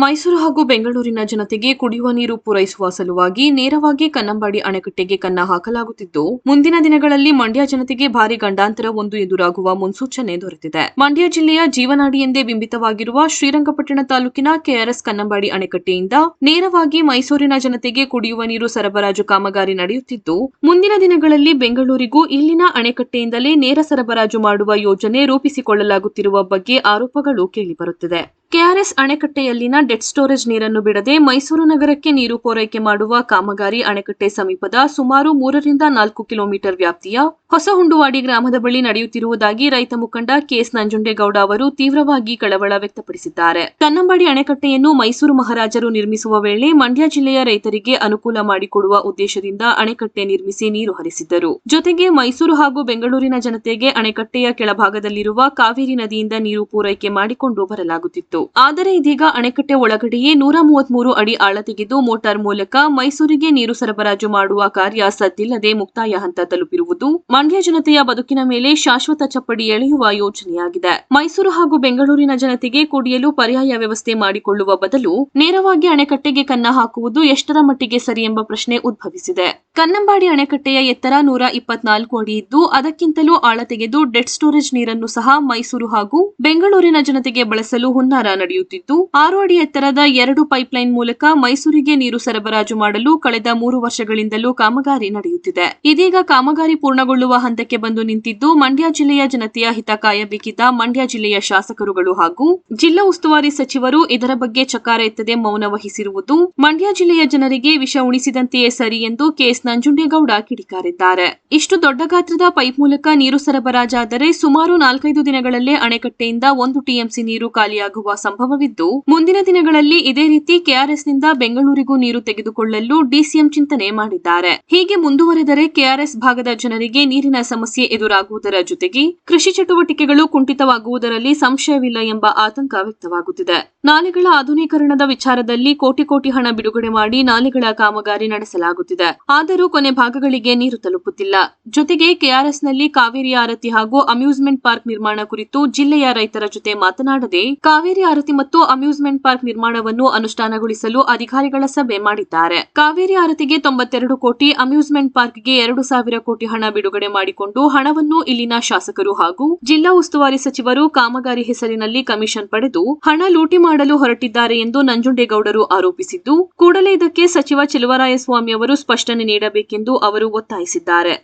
ಮೈಸೂರು ಹಾಗೂ ಬೆಂಗಳೂರಿನ ಜನತೆಗೆ ಕುಡಿಯುವ ನೀರು ಪೂರೈಸುವ ಸಲುವಾಗಿ ನೇರವಾಗಿ ಕನ್ನಂಬಾಡಿ ಅಣೆಕಟ್ಟೆಗೆ ಕನ್ನ ಹಾಕಲಾಗುತ್ತಿದ್ದು, ಮುಂದಿನ ದಿನಗಳಲ್ಲಿ ಮಂಡ್ಯ ಜನತೆಗೆ ಭಾರಿ ಗಂಡಾಂತರ ಒಂದು ಎದುರಾಗುವ ಮುನ್ಸೂಚನೆ ದೊರೆತಿದೆ. ಮಂಡ್ಯ ಜಿಲ್ಲೆಯ ಜೀವನಾಡಿ ಎಂದೇ ಬಿಂಬಿತವಾಗಿರುವ ಶ್ರೀರಂಗಪಟ್ಟಣ ತಾಲೂಕಿನ ಕೆಆರ್ಎಸ್ ಕನ್ನಂಬಾಡಿ ಅಣೆಕಟ್ಟೆಯಿಂದ ನೇರವಾಗಿ ಮೈಸೂರಿನ ಜನತೆಗೆ ಕುಡಿಯುವ ನೀರು ಸರಬರಾಜು ಕಾಮಗಾರಿ ನಡೆಯುತ್ತಿದ್ದು, ಮುಂದಿನ ದಿನಗಳಲ್ಲಿ ಬೆಂಗಳೂರಿಗೂ ಇಲ್ಲಿನ ಅಣೆಕಟ್ಟೆಯಿಂದಲೇ ನೇರ ಸರಬರಾಜು ಮಾಡುವ ಯೋಜನೆ ರೂಪಿಸಿಕೊಳ್ಳಲಾಗುತ್ತಿರುವ ಬಗ್ಗೆ ಆರೋಪಗಳು ಕೇಳಿಬರುತ್ತಿದೆ. ಕೆಆರ್ಎಸ್ ಅಣೆಕಟ್ಟೆಯಲ್ಲಿನ ಡೆಡ್ ಸ್ಟೋರೇಜ್ ನೀರನ್ನು ಬಿಡದೆ ಮೈಸೂರು ನಗರಕ್ಕೆ ನೀರು ಪೂರೈಕೆ ಮಾಡುವ ಕಾಮಗಾರಿ ಅಣೆಕಟ್ಟೆ ಸಮೀಪದ ಸುಮಾರು ಮೂರರಿಂದ ನಾಲ್ಕು ಕಿಲೋಮೀಟರ್ ವ್ಯಾಪ್ತಿಯ ಹೊಸ ಹುಂಡುವಾಡಿ ಗ್ರಾಮದ ಬಳಿ ನಡೆಯುತ್ತಿರುವುದಾಗಿ ರೈತ ಮುಖಂಡ ಕೆಎಸ್ ನಂಜುಂಡೇಗೌಡ ಅವರು ತೀವ್ರವಾಗಿ ಕಳವಳ ವ್ಯಕ್ತಪಡಿಸಿದ್ದಾರೆ. ಕನ್ನಂಬಾಡಿ ಅಣೆಕಟ್ಟೆಯನ್ನು ಮೈಸೂರು ಮಹಾರಾಜರು ನಿರ್ಮಿಸುವ ವೇಳೆ ಮಂಡ್ಯ ಜಿಲ್ಲೆಯ ರೈತರಿಗೆ ಅನುಕೂಲ ಮಾಡಿಕೊಡುವ ಉದ್ದೇಶದಿಂದ ಅಣೆಕಟ್ಟೆ ನಿರ್ಮಿಸಿ ನೀರು ಹರಿಸಿದ್ದರು. ಜೊತೆಗೆ ಮೈಸೂರು ಹಾಗೂ ಬೆಂಗಳೂರಿನ ಜನತೆಗೆ ಅಣೆಕಟ್ಟೆಯ ಕೆಳಭಾಗದಲ್ಲಿರುವ ಕಾವೇರಿ ನದಿಯಿಂದ ನೀರು ಪೂರೈಕೆ ಮಾಡಿಕೊಂಡು ಬರಲಾಗುತ್ತಿತ್ತು. ಆದರೆ ಇದೀಗ ಅಣೆಕಟ್ಟೆ ಒಳಗಡೆಯೇ ನೂರ ಮೂವತ್ಮೂರು ಅಡಿ ಆಳ ತೆಗೆದು ಮೋಟಾರ್ ಮೂಲಕ ಮೈಸೂರಿಗೆ ನೀರು ಸರಬರಾಜು ಮಾಡುವ ಕಾರ್ಯ ಸದ್ದಿಲ್ಲದೆ ಮುಕ್ತಾಯ ಹಂತ ತಲುಪಿರುವುದು ಮಂಡ್ಯ ಜನತೆಯ ಬದುಕಿನ ಮೇಲೆ ಶಾಶ್ವತ ಚಪ್ಪಡಿ ಎಳೆಯುವ ಯೋಜನೆಯಾಗಿದೆ ಮೈಸೂರು ಹಾಗೂ ಬೆಂಗಳೂರಿನ ಜನತೆಗೆ ಕುಡಿಯಲು ಪರ್ಯಾಯ ವ್ಯವಸ್ಥೆ ಮಾಡಿಕೊಳ್ಳುವ ಬದಲು ನೇರವಾಗಿ ಅಣೆಕಟ್ಟೆಗೆ ಕನ್ನ ಹಾಕುವುದು ಎಷ್ಟರ ಮಟ್ಟಿಗೆ ಸರಿ ಎಂಬ ಪ್ರಶ್ನೆ ಉದ್ಭವಿಸಿದೆ. ಕನ್ನಂಬಾಡಿ ಅಣೆಕಟ್ಟೆಯ ಎತ್ತರ ನೂರ ಇಪ್ಪತ್ನಾಲ್ಕು ಅಡಿ ಇದ್ದು, ಅದಕ್ಕಿಂತಲೂ ಆಳ ತೆಗೆದು ಡೆಡ್ ಸ್ಟೋರೇಜ್ ನೀರನ್ನು ಸಹ ಮೈಸೂರು ಹಾಗೂ ಬೆಂಗಳೂರಿನ ಜನತೆಗೆ ಬಳಸಲು ಹುನ್ನಾರ ನಡೆಯುತ್ತಿದ್ದು ಆರು ಅಡಿ ಎತ್ತರದ ಎರಡು ಪೈಪ್ಲೈನ್ ಮೂಲಕ ಮೈಸೂರಿಗೆ ನೀರು ಸರಬರಾಜು ಮಾಡಲು ಕಳೆದ ಮೂರು ವರ್ಷಗಳಿಂದಲೂ ಕಾಮಗಾರಿ ನಡೆಯುತ್ತಿದೆ. ಇದೀಗ ಕಾಮಗಾರಿ ಪೂರ್ಣಗೊಳ್ಳುವ ಹಂತಕ್ಕೆ ಬಂದು ನಿಂತಿದ್ದು, ಮಂಡ್ಯ ಜಿಲ್ಲೆಯ ಜನತೆಯ ಹಿತ ಕಾಯಬೇಕಿದ್ದ ಮಂಡ್ಯ ಜಿಲ್ಲೆಯ ಶಾಸಕರುಗಳು ಹಾಗೂ ಜಿಲ್ಲಾ ಉಸ್ತುವಾರಿ ಸಚಿವರು ಇದರ ಬಗ್ಗೆ ಚಕಾರ ಎತ್ತದೆ ಮೌನ ವಹಿಸಿರುವುದು ಮಂಡ್ಯ ಜಿಲ್ಲೆಯ ಜನರಿಗೆ ವಿಷ ಉಣಿಸಿದಂತೆಯೇ ಸರಿ ಎಂದು ಕೆಎಸ್ ನಂಜುಂಡೇಗೌಡ ಕಿಡಿಕಾರಿದ್ದಾರೆ. ಇಷ್ಟು ದೊಡ್ಡ ಗಾತ್ರದ ಪೈಪ್ ಮೂಲಕ ನೀರು ಸರಬರಾಜಾದರೆ ಸುಮಾರು ನಾಲ್ಕೈದು ದಿನಗಳಲ್ಲೇ ಅಣೆಕಟ್ಟೆಯಿಂದ ಒಂದು ಟಿಎಂಸಿ ನೀರು ಖಾಲಿಯಾಗುವ ಸಂಭವವಿದ್ದು, ಮುಂದಿನ ದಿನಗಳಲ್ಲಿ ಇದೇ ರೀತಿ ಕೆಆರ್ಎಸ್ನಿಂದ ಬೆಂಗಳೂರಿಗೂ ನೀರು ತೆಗೆದುಕೊಳ್ಳಲು ಡಿಸಿಎಂ ಚಿಂತನೆ ಮಾಡಿದ್ದಾರೆ. ಹೀಗೆ ಮುಂದುವರೆದರೆ ಕೆಆರ್ಎಸ್ ಭಾಗದ ಜನರಿಗೆ ನೀರಿನ ಸಮಸ್ಯೆ ಎದುರಾಗುವುದರ ಜೊತೆಗೆ ಕೃಷಿ ಚಟುವಟಿಕೆಗಳು ಕುಂಠಿತವಾಗುವುದರಲ್ಲಿ ಸಂಶಯವಿಲ್ಲ ಎಂಬ ಆತಂಕ ವ್ಯಕ್ತವಾಗುತ್ತಿದೆ. ನಾಲೆಗಳ ಆಧುನೀಕರಣದ ವಿಚಾರದಲ್ಲಿ ಕೋಟಿ ಕೋಟಿ ಹಣ ಬಿಡುಗಡೆ ಮಾಡಿ ನಾಲೆಗಳ ಕಾಮಗಾರಿ ನಡೆಸಲಾಗುತ್ತಿದೆ. ಆದರೂ ಕೊನೆ ಭಾಗಗಳಿಗೆ ನೀರು ತಲುಪುತ್ತಿಲ್ಲ. ಜೊತೆಗೆ ಕೆಆರ್ಎಸ್ನಲ್ಲಿ ಕಾವೇರಿ ಆರತಿ ಹಾಗೂ ಅಮ್ಯೂಸ್ಮೆಂಟ್ ಪಾರ್ಕ್ ನಿರ್ಮಾಣ ಕುರಿತು ಜಿಲ್ಲೆಯ ರೈತರ ಜೊತೆ ಮಾತನಾಡದೆ ಕಾವೇರಿ ಆರತಿ ಮತ್ತು ಅಮ್ಯೂಸ್ಮೆಂಟ್ ಪಾರ್ಕ್ ನಿರ್ಮಾಣವನ್ನು ಅನುಷ್ಠಾನಗೊಳಿಸಲು ಅಧಿಕಾರಿಗಳ ಸಭೆ ಮಾಡಿದ್ದಾರೆ. ಕಾವೇರಿ ಆರತಿಗೆ ತೊಂಬತ್ತೆರಡು ಕೋಟಿ, ಅಮ್ಯೂಸ್ಮೆಂಟ್ ಪಾರ್ಕ್ಗೆ ಎರಡು ಸಾವಿರ ಕೋಟಿ ಹಣ ಬಿಡುಗಡೆ ಮಾಡಿಕೊಂಡು ಹಣವನ್ನು ಇಲ್ಲಿನ ಶಾಸಕರು ಹಾಗೂ ಜಿಲ್ಲಾ ಉಸ್ತುವಾರಿ ಸಚಿವರು ಕಾಮಗಾರಿ ಹೆಸರಿನಲ್ಲಿ ಕಮಿಷನ್ ಪಡೆದು ಹಣ ಲೂಟಿ ಮಾಡಲು ಹೊರಟಿದ್ದಾರೆ ಎಂದು ನಂಜುಂಡೇಗೌಡರು ಆರೋಪಿಸಿದ್ದು, ಕೂಡಲೇ ಇದಕ್ಕೆ ಸಚಿವ ಚೆಲುವರಾಯಸ್ವಾಮಿ ಅವರು ಸ್ಪಷ್ಟನೆ ನೀಡಬೇಕೆಂದು ಅವರು ಒತ್ತಾಯಿಸಿದ್ದಾರೆ.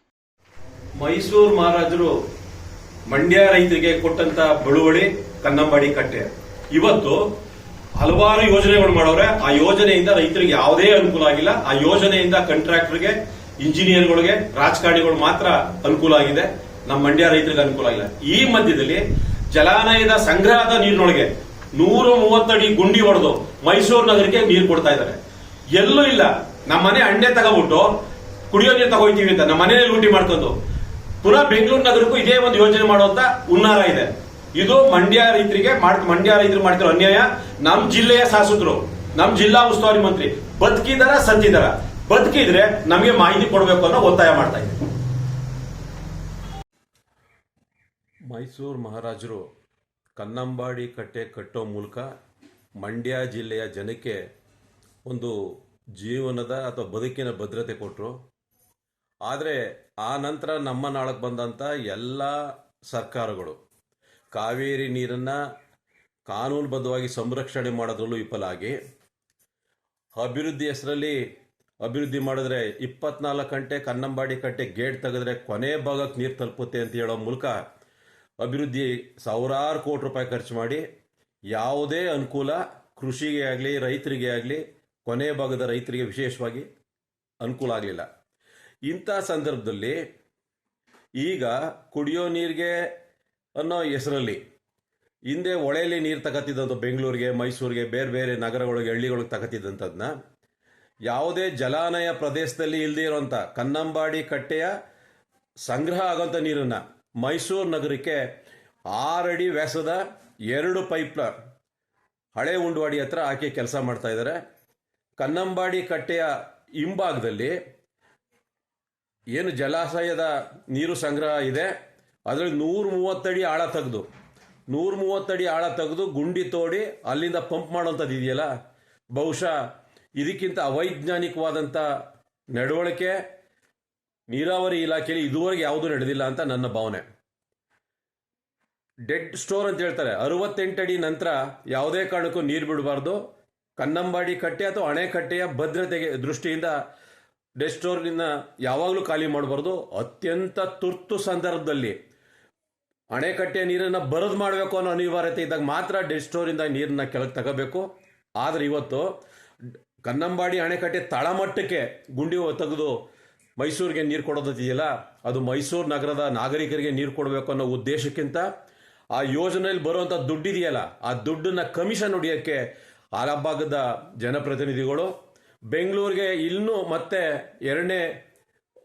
ಮೈಸೂರು ಮಹಾರಾಜರು ಮಂಡ್ಯ ರೈತರಿಗೆ ಕೊಟ್ಟಂತ ಬಳುವಳಿ ಕನ್ನಂಬಾಡಿ ಕಟ್ಟೆ. ಇವತ್ತು ಹಲವಾರು ಯೋಜನೆಗಳು ಮಾಡೋರೆ. ಆ ಯೋಜನೆಯಿಂದ ರೈತರಿಗೆ ಯಾವುದೇ ಅನುಕೂಲ ಆಗಿಲ್ಲ. ಆ ಯೋಜನೆಯಿಂದ ಕಾಂಟ್ರಾಕ್ಟರ್ಗೆ ಇಂಜಿನಿಯರ್ಗಳಿಗೆ ರಾಜಕಾರಣಿಗಳು ಮಾತ್ರ ಅನುಕೂಲ ಆಗಿದೆ. ನಮ್ಮ ಮಂಡ್ಯ ರೈತರಿಗೆ ಅನುಕೂಲ ಆಗಿಲ್ಲ. ಈ ಮಧ್ಯದಲ್ಲಿ ಜಲಾನಯದ ಸಂಗ್ರಹದ ನೀರಿನೊಳಗೆ ನೂರ ಮೂವತ್ತಡಿ ಗುಂಡಿ ಹೊಡೆದು ಮೈಸೂರು ನಗರಕ್ಕೆ ನೀರು ಕೊಡ್ತಾ ಇದ್ದಾರೆ. ಎಲ್ಲೂ ಇಲ್ಲ. ನಮ್ಮ ಮನೆ ಅಂಡೆ ತಗೋಬಿಟ್ಟು ಕುಡಿಯೋ ನೀರು ತಗೋತೀವಿ ಅಂತ ನಮ್ಮ ಮನೇಲಿ ಲೂಟಿ ಮಾಡ್ಕೊಂಡು ಪುನಃ ಬೆಂಗಳೂರು ನಗರಕ್ಕೂ ಇದೇ ಒಂದು ಯೋಜನೆ ಮಾಡುವಂತ ಹುನ್ನಾರ ಇದೆ. ಇದು ಮಂಡ್ಯ ರೈತರಿಗೆ ಮಾಡ್ತಾ ಮಂಡ್ಯ ರೈತರು ಮಾಡ್ತಾರೆ ಅನ್ಯಾಯ. ನಮ್ ಜಿಲ್ಲೆಯ ಶಾಸಕರು, ನಮ್ ಜಿಲ್ಲಾ ಉಸ್ತುವಾರಿ ಮಂತ್ರಿ ಬದುಕಿದಾರ ಸತ್ತಿದಾರ ಬದುಕಿದ್ರೆ ನಮಗೆ ಮಾಹಿತಿ ಕೊಡಬೇಕು ಅನ್ನೋ ಒತ್ತಾಯ ಮಾಡ್ತಾ ಇದ್ದೀವಿ ಮೈಸೂರು ಮಹಾರಾಜರು ಕನ್ನಂಬಾಡಿ ಕಟ್ಟೆ ಕಟ್ಟೋ ಮೂಲಕ ಮಂಡ್ಯ ಜಿಲ್ಲೆಯ ಜನಕ್ಕೆ ಒಂದು ಜೀವನದ ಅಥವಾ ಬದುಕಿನ ಭದ್ರತೆ ಕೊಟ್ಟರು ಆದರೆ ಆ ನಂತರ ನಮ್ಮ ನಾಳಕ್ಕೆ ಬಂದಂಥ ಎಲ್ಲ ಸರ್ಕಾರಗಳು ಕಾವೇರಿ ನೀರನ್ನು ಕಾನೂನುಬದ್ಧವಾಗಿ ಸಂರಕ್ಷಣೆ ಮಾಡೋದ್ರಲ್ಲೂ ವಿಫಲ ಆಗಿ ಅಭಿವೃದ್ಧಿ ಹೆಸರಲ್ಲಿ ಅಭಿವೃದ್ಧಿ ಮಾಡಿದ್ರೆ ಇಪ್ಪತ್ನಾಲ್ಕು ಗಂಟೆ ಕನ್ನಂಬಾಡಿ ಕಟ್ಟೆ ಗೇಟ್ ತೆಗೆದ್ರೆ ಕೊನೆ ಭಾಗಕ್ಕೆ ನೀರು ತಲುಪುತ್ತೆ ಅಂತ ಹೇಳೋ ಮೂಲಕ ಅಭಿವೃದ್ಧಿ ಸಾವಿರಾರು ಕೋಟಿ ರೂಪಾಯಿ ಖರ್ಚು ಮಾಡಿ ಯಾವುದೇ ಅನುಕೂಲ ಕೃಷಿಗೆ ಆಗಲಿ, ರೈತರಿಗೆ ಆಗಲಿ, ಕೊನೆ ಭಾಗದ ರೈತರಿಗೆ ವಿಶೇಷವಾಗಿ ಅನುಕೂಲ ಆಗಲಿಲ್ಲ. ಇಂಥ ಸಂದರ್ಭದಲ್ಲಿ ಈಗ ಕುಡಿಯೋ ನೀರಿಗೆ ಅನ್ನೋ ಹೆಸರಲ್ಲಿ ಹಿಂದೆ ಹೊಳೆಯಲ್ಲಿ ನೀರು ತಗತ್ತಿದ್ದಂಥ ಬೆಂಗಳೂರಿಗೆ, ಮೈಸೂರಿಗೆ, ಬೇರೆ ಬೇರೆ ನಗರಗಳಿಗೆ, ಹಳ್ಳಿಗಳಿಗೆ ತಗತ್ತಿದ್ದಂಥದ್ದನ್ನ ಯಾವುದೇ ಜಲಾನಯ ಪ್ರದೇಶದಲ್ಲಿ ಇಲ್ಲದೇ ಇರುವಂಥ ಕನ್ನಂಬಾಡಿ ಕಟ್ಟೆಯ ಸಂಗ್ರಹ ಆಗೋಂಥ ನೀರನ್ನು ಮೈಸೂರು ನಗರಕ್ಕೆ ಆರಡಿ ವ್ಯಾಸದ ಎರಡು ಪೈಪ್ಲ ಹಳೆ ಉಂಡವಾಡಿ ಹತ್ರ ಹಾಕಿ ಕೆಲಸ ಮಾಡ್ತಾ ಇದ್ದಾರೆ ಕನ್ನಂಬಾಡಿ ಕಟ್ಟೆಯ ಹಿಂಭಾಗದಲ್ಲಿ ಏನು ಜಲಾಶಯದ ನೀರು ಸಂಗ್ರಹ ಇದೆ. ಅದರಲ್ಲಿ ನೂರ ಮೂವತ್ತಡಿ ಆಳ ತೆಗೆದು, ನೂರ ಮೂವತ್ತಡಿ ಆಳ ತೆಗೆದು ಗುಂಡಿ ತೋಡಿ ಅಲ್ಲಿಂದ ಪಂಪ್ ಮಾಡೋಂಥದ್ದು ಇದೆಯಲ್ಲ? ಬಹುಶಃ ಇದಕ್ಕಿಂತ ಅವೈಜ್ಞಾನಿಕವಾದಂಥ ನಡವಳಿಕೆ ನೀರಾವರಿ ಇಲಾಖೆಯಲ್ಲಿ ಇದುವರೆಗೆ ಯಾವುದೂ ನಡೆದಿಲ್ಲ ಅಂತ ನನ್ನ ಭಾವನೆ. ಡೆಡ್ ಸ್ಟೋರ್ ಅಂತ ಹೇಳ್ತಾರೆ. ಅರವತ್ತೆಂಟಡಿ ನಂತರ ಯಾವುದೇ ಕಾರಣಕ್ಕೂ ನೀರು ಬಿಡಬಾರ್ದು. ಕನ್ನಂಬಾಡಿ ಕಟ್ಟೆ ಅಥವಾ ಅಣೆಕಟ್ಟೆಯ ಭದ್ರತೆಗೆ ದೃಷ್ಟಿಯಿಂದ ಡೆಡ್ ಸ್ಟೋರ್ನಿಂದ ಯಾವಾಗಲೂ ಖಾಲಿ ಮಾಡಬಾರ್ದು. ಅತ್ಯಂತ ತುರ್ತು ಸಂದರ್ಭದಲ್ಲಿ ಅಣೆಕಟ್ಟೆಯ ನೀರನ್ನು ಬರದು ಮಾಡಬೇಕು ಅನ್ನೋ ಅನಿವಾರ್ಯತೆ ಇದ್ದಾಗ ಮಾತ್ರ ಡೆಡ್ ನೀರನ್ನು ಕೆಳಗೆ ತಗೋಬೇಕು. ಆದರೆ ಇವತ್ತು ಕನ್ನಂಬಾಡಿ ಅಣೆಕಟ್ಟೆ ತಳಮಟ್ಟಕ್ಕೆ ಗುಂಡಿ ತೆಗೆದು ಮೈಸೂರಿಗೆ ನೀರು ಕೊಡೋದಿದೆಯಲ್ಲ ಅದು ಮೈಸೂರು ನಗರದ ನಾಗರಿಕರಿಗೆ ನೀರು ಕೊಡಬೇಕು ಅನ್ನೋ ಉದ್ದೇಶಕ್ಕಿಂತ ಆ ಯೋಜನೆಯಲ್ಲಿ ಬರುವಂಥ ದುಡ್ಡಿದೆಯಲ್ಲ ಆ ದುಡ್ಡನ್ನು ಕಮಿಷನ್ ಹೊಡಿಯೋಕ್ಕೆ ಭಾಗದ ಜನಪ್ರತಿನಿಧಿಗಳು, ಬೆಂಗಳೂರಿಗೆ ಇನ್ನೂ ಮತ್ತೆ ಎರಡನೇ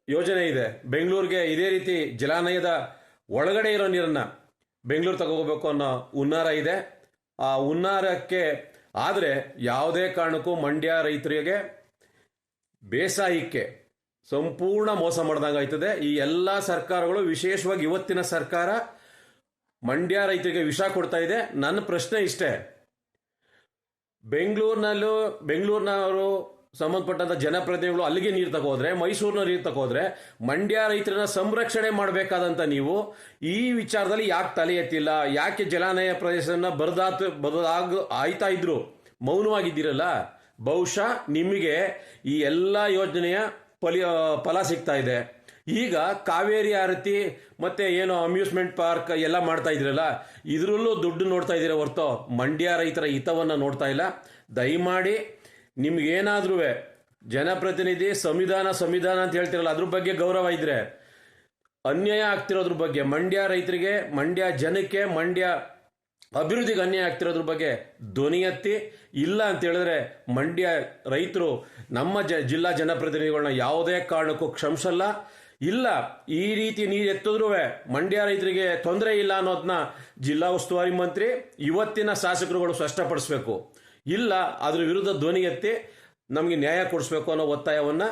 ಯೋಜನೆ ಇದೆ. ಬೆಂಗಳೂರಿಗೆ ಇದೇ ರೀತಿ ಜಲಾನಯದ ಒಳಗಡೆ ಇರೋ ನೀರನ್ನು ಬೆಂಗಳೂರು ತಗೋಬೇಕು ಅನ್ನೋ ಹುನ್ನಾರ ಇದೆ. ಆ ಹುನ್ನಾರಕ್ಕೆ ಆದರೆ ಯಾವುದೇ ಕಾರಣಕ್ಕೂ ಮಂಡ್ಯ ರೈತರಿಗೆ ಬೇಸಾಯಕ್ಕೆ ಸಂಪೂರ್ಣ ಮೋಸ ಮಾಡ್ದಂಗೆ ಆಯ್ತದೆ. ಈ ಎಲ್ಲ ಸರ್ಕಾರಗಳು, ವಿಶೇಷವಾಗಿ ಇವತ್ತಿನ ಸರ್ಕಾರ ಮಂಡ್ಯ ರೈತರಿಗೆ ವಿಷ ಕೊಡ್ತಾ ಇದೆ. ನನ್ನ ಪ್ರಶ್ನೆ ಇಷ್ಟೇ. ಬೆಂಗಳೂರಿನಲ್ಲೂ, ಬೆಂಗಳೂರಿನವರು ಸಂಬಂಧಪಟ್ಟಂತ ಜನಪ್ರತಿನಿಧಿಗಳು ಅಲ್ಲಿಗೆ ನೀರು ತಗೋದ್ರೆ, ಮೈಸೂರಿನ ನೀರು ತಗೋದ್ರೆ, ಮಂಡ್ಯ ರೈತರನ್ನ ಸಂರಕ್ಷಣೆ ಮಾಡಬೇಕಾದಂತ ನೀವು ಈ ವಿಚಾರದಲ್ಲಿ ಯಾಕೆ ತಲೆ ಎತ್ತಿಲ್ಲ? ಯಾಕೆ ಜಲಾನಯ ಪ್ರದೇಶವನ್ನು ಬರದಾತ್, ಬರದಾಗ ಆಯ್ತಾ ಇದ್ರು? ಮೌನವಾಗಿದ್ದೀರಲ್ಲ? ಬಹುಶಃ ನಿಮಗೆ ಈ ಎಲ್ಲ ಯೋಜನೆಯ ಫಲಿ ಫಲ ಸಿಗ್ತಾ ಇದೆ. ಈಗ ಕಾವೇರಿ ಆರತಿ ಮತ್ತೆ ಏನು ಅಮ್ಯೂಸ್ಮೆಂಟ್ ಪಾರ್ಕ್ ಎಲ್ಲ ಮಾಡ್ತಾ ಇದ್ರಲ್ಲ ಇದರಲ್ಲೂ ದುಡ್ಡು ನೋಡ್ತಾ ಇದ್ದೀರ ಹೊರತು ಮಂಡ್ಯ ರೈತರ ಹಿತವನ್ನು ನೋಡ್ತಾ ಇಲ್ಲ. ದಯಮಾಡಿ ನಿಮ್ಗೇನಾದ್ರೂ ಜನಪ್ರತಿನಿಧಿ ಸಂವಿಧಾನ ಸಂವಿಧಾನ ಅಂತ ಹೇಳ್ತಿರಲ್ಲ, ಅದ್ರ ಬಗ್ಗೆ ಗೌರವ ಇದ್ರೆ, ಅನ್ಯಾಯ ಆಗ್ತಿರೋದ್ರ ಬಗ್ಗೆ, ಮಂಡ್ಯ ರೈತರಿಗೆ, ಮಂಡ್ಯ ಜನಕ್ಕೆ, ಮಂಡ್ಯ ಅಭಿವೃದ್ಧಿಗೆ ಅನ್ಯಾಯ ಆಗ್ತಿರೋದ್ರ ಬಗ್ಗೆ ಧ್ವನಿ ಎತ್ತಿ, ಇಲ್ಲ ಅಂತ ಹೇಳಿದ್ರೆ ಮಂಡ್ಯ ರೈತರು ನಮ್ಮ ಜ, ಜಿಲ್ಲಾ ಜನಪ್ರತಿನಿಧಿಗಳನ್ನ ಯಾವುದೇ ಕಾರಣಕ್ಕೂ ಕ್ಷಮಿಸಲ್ಲ. ಇಲ್ಲ, ಈ ರೀತಿ ನೀರು ಎತ್ತಿದ್ರೂ ಮಂಡ್ಯ ರೈತರಿಗೆ ತೊಂದರೆ ಇಲ್ಲ ಅನ್ನೋದನ್ನ ಜಿಲ್ಲಾ ಉಸ್ತುವಾರಿ ಮಂತ್ರಿ ಇವತ್ತಿನ ಶಾಸಕರುಗಳು ಸ್ಪಷ್ಟಪಡಿಸಬೇಕು. ಇಲ್ಲ, ಅದರ ವಿರುದ್ಧ ಧ್ವನಿ ಎತ್ತಿ ನಮಗೆ ನ್ಯಾಯ ಕೊಡಿಸ್ಬೇಕು ಅನ್ನೋ ಒತ್ತಾಯವನ್ನ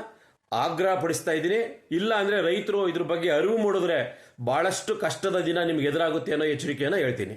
ಆಗ್ರಹ ಪಡಿಸ್ತಾ ಇದ್ದೀನಿ. ಇಲ್ಲ ಅಂದ್ರೆ ರೈತರು ಇದ್ರ ಬಗ್ಗೆ ಅರಿವು ಮೂಡಿದ್ರೆ ಬಹಳಷ್ಟು ಕಷ್ಟದ ದಿನ ನಿಮ್ಗೆ ಎದುರಾಗುತ್ತೆ ಅನ್ನೋ ಎಚ್ಚರಿಕೆಯನ್ನು ಹೇಳ್ತೀನಿ.